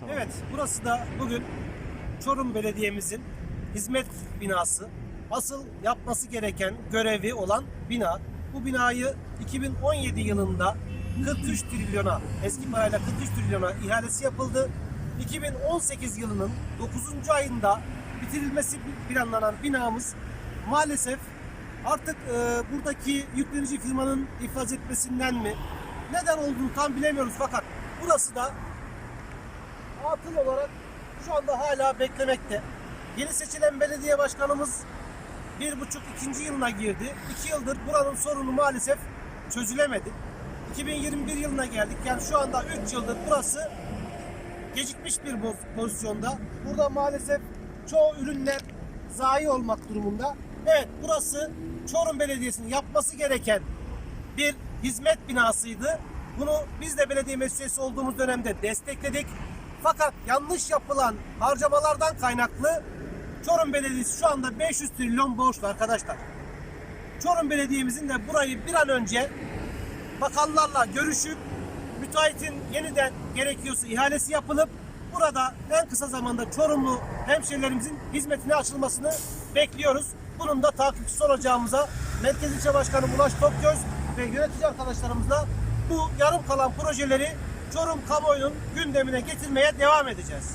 Tamam. Evet, burası da bugün Çorum Belediye'mizin hizmet binası. Asıl yapması gereken görevi olan bina. Bu binayı 2017 yılında 43 trilyona, eski parayla 43 trilyona ihalesi yapıldı. 2018 yılının 9. ayında bitirilmesi planlanan binamız maalesef artık e, buradaki yüklenici firmanın iflas etmesinden mi neden olduğunu tam bilemiyoruz fakat burası da atıl olarak şu anda hala beklemekte. Yeni seçilen belediye başkanımız bir buçuk ikinci yılına girdi. İki yıldır buranın sorunu maalesef çözülemedi. 2021 yılına geldik. Yani şu anda 3 yıldır burası gecikmiş bir pozisyonda. Burada maalesef çoğu ürünler zayi olmak durumunda. Evet burası Çorum Belediyesi'nin yapması gereken bir hizmet binasıydı. Bunu biz de belediye meclisi olduğumuz dönemde destekledik. Fakat yanlış yapılan harcamalardan kaynaklı Çorum Belediyesi şu anda 500 trilyon borçlu arkadaşlar. Çorum Belediye'mizin de burayı bir an önce bakanlarla görüşüp müteahhitin yeniden gerekiyorsa ihalesi yapılıp burada en kısa zamanda Çorumlu hemşehrilerimizin hizmetine açılmasını bekliyoruz. Bunun da takipçisi olacağımıza Merkez İlçe Başkanı Ulaş Tokgöz ve yönetici arkadaşlarımızla bu yarım kalan projeleri Çorum kamuoyunun gündemine getirmeye devam edeceğiz.